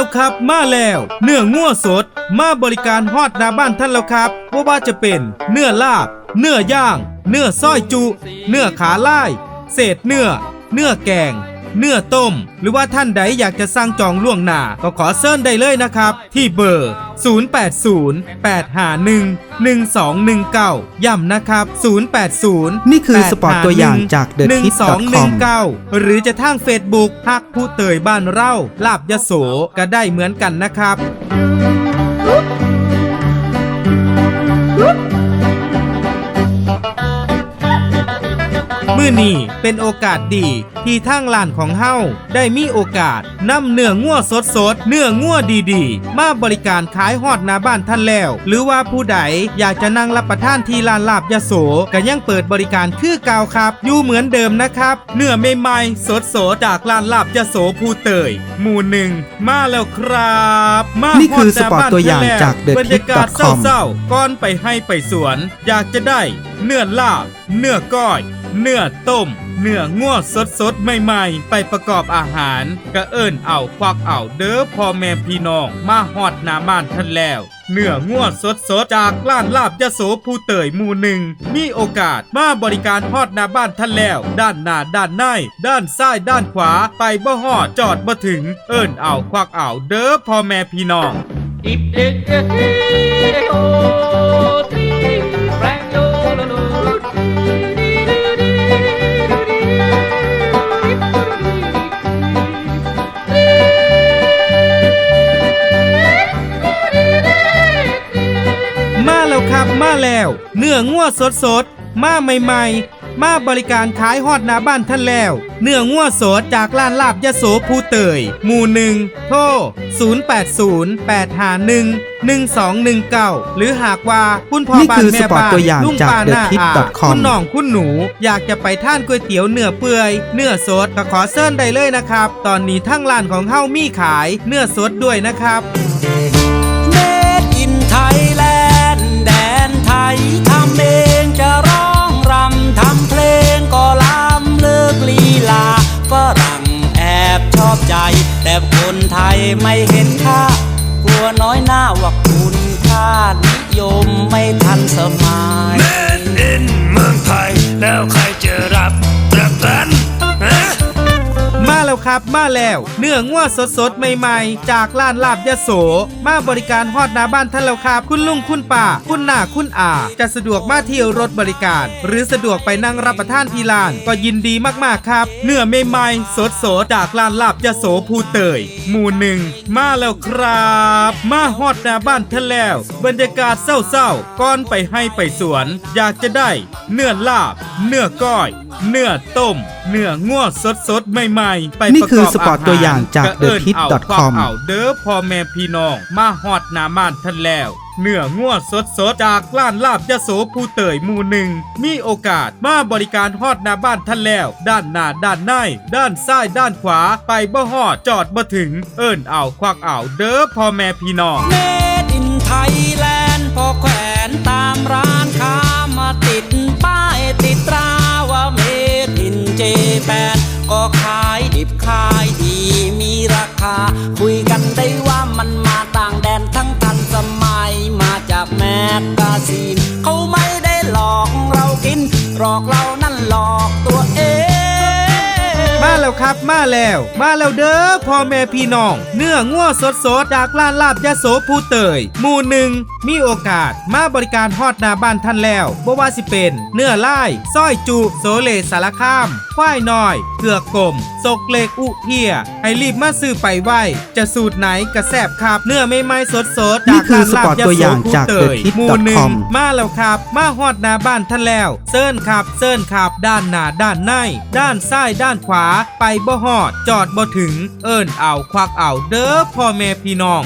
แล้วครับ มาแล้ว เนื้องัวสด มาบริการฮอดหน้าบ้านท่านแล้วครับว่าว่าจะเป็น เนื้อลาบ เนื้อย่าง เนื้อส้อยจุ เนื้อขาล่าย เศษเนื้อ เนื้อแกง เนื้อต้ม หรือว่าท่านใดอยากจะสั่งจองล่วงหน้าก็ขอเซิร์ฟได้เลยนะครับ ที่เบอร์ 0808511219 ย้ำนะครับ 080 นี่คือสปอร์ตตัวอย่างจาก The Kid com หรือจะทาง Facebook ฮักผู้เตยบ้านเร่าลาบยโสก็ได้เหมือนกันนะครับ มื่อนี้เป็นโอกาสดีที่ทางร้านของเฮาได้มีโอกาสนำเนื้องัวสดสดๆเนื้องัวดีๆ มาบริการขายฮอดหน้าบ้านท่านแล้ว หรือว่าผู้ใดอยากจะนั่งรับประทานที่ร้านลาบยโสก็ยังเปิดบริการคือเก่าครับ อยู่เหมือนเดิมนะครับ เนื้อใหม่ๆสดสดๆจากร้านลาบยโสผู้เตย หมู่หนึ่งมาแล้วครับมานี่คือฮดหน้สปอร์ตบ้นตัวอย่างท่นแล้วจาก The บรรยากาศ Kid com เศร้าๆก่อนไปให้ไปสวน อยากจะได้เนื้อลาบ เนื้อก้อย เนื้อต้ม เนื้อง่วสดสดๆใหม่ๆ ไปประกอบอาหารก็เอิ้นเอาควักเอาเด้อพ่อแม่พี่น้อง มาฮอดหน้าบ้านท่านแล้วเนื้อง่วสดสดๆจากร้านลาบยโสผู้เตยหมู่หนึ่ง มีโอกาสมาบริการฮอดหน้าบ้านท่านแล้ว ด้านหน้าด้านในด้านซ้ายด้านขวาไปบ่ฮอดจอดบ่ถึง เอิ้นเอาควักเอาเด้อพ่อแม่พี่น้อง If it get oh, three, brand ครับมาแล้ว เนื้องัวสดสดๆมาใหม่ๆ มาบริการขายฮอดหน้าบ้านท่านแล้ว เนื้องัวสดจากร้านลาบยโสภูเตย หมู่หนึ่งโทร 0808511219 หรือหากว่าคุณพ่อนี่บ้าคืนอแม่สปอร์ตบ้านตัวอย่างลุงจากป้าหน้า The Kid อา com คุณน้องคุณหนู อยากจะไปท่านก๋วยเตี๋ยวเนื้อเปื่อย เนื้อสดก็ขอเซิญได้เลยนะครับ ตอนนี้ทั้งร้านของเฮามีขายเนื้อสดด้วยนะครับเมด ไทยไม่เห็นค่า กลัวน้อยหน้าว่าคุณค่านิยมไม่ทันสมัยแมนอินเมืองไทยแล้วใครจะรับ บมาแล้ว เนื้องัวสดสดใหม่ๆ จากร้านลาบยะโส มาบริการฮอดหน้าบ้านท่านแล้วครับคุณลุงคุณป้า คุณหน้าคุณอา จะสะดวกมาเที่ยวรถบริการ หรือสะดวกไปนั่งรับประทานที่ร้าน ก็ยินดีมากๆครับ เนื้อใหม่ๆสดสดจากร้านลาบยะโสภูเตย หมู่หนึ่งมาแล้วครับ มาฮอดหน้าบ้านท่านแล้ว บรรยากาศเศร้าๆก่อนไปให้ไปสวน อยากจะได้ เนื้อลาบ เนื้อก้อย เนื้อต้ม เนื้อง่วสดสดใหม่ ๆ ไปนี่คือประกบสปอร์ตตัวอย่างจากก็เอิ้น TheKid เอา com เอาเด้อพ่อแม่พี่น้อง มาฮอดหน้าบ้านท่านแล้ว เนื้อง่วสดสดๆจากร้านลาบยโสภูเตยหมู่หนึ่ง มีโอกาสมาบริการฮอดหน้าบ้านท่านแล้ว ด้านหน้าด้านในด้านซ้ายด้านขวาไปบ่ฮอดจอดบ่ถึง เอิ้นเอาควักเอาเด้อพ่อแม่พี่น้องเมดอินไทยแลนด์พอแขวนตามร้านค้ามาติดป้ายติดตราว่าายที่มีราคา คุยกันได้ว่ามันมาต่างแดนทั้งทันสมัยมาจากแมกกาซีนเขาไม่ได้หลอกเรากิน หลอกเรานั่นหลอกตัวเอง มาแล้วครับมาแล้ว มาแล้วเด้อพ่อแม่พี่น้อง เนื้องัวสดสดๆจากร้านลาบยะโสภูเตยหมู่หนึ่งมีโอกาสมาบริการฮอดหน้าบ้านท่านแล้วบ่ว่าสิเป็น เนื้อล่ายส้อยจุโสเลสารคามควายน้อยเกือกกลมสกเล็กอุเฮียให้รีบมาซื้อไปไว้จะสูตรไหนกระแซบครับเนื้อไม่ไม้สดสดๆนี่จากคือร้านลาบยะสปอร์ตตัวโสอย่างภูจากเตย TheKid หมู่หนึ่ง com มาแล้วครับ มาฮอดหน้าบ้านท่านแล้วเซิร์นครับเซิร์นครับด้านหน้าด้านใน ด้านซ้ายด้านขวาไปบ่หอด จอดบ่ถึง เอิ้นเอาควักเอาเด้อพ่อแม่พี่น้อง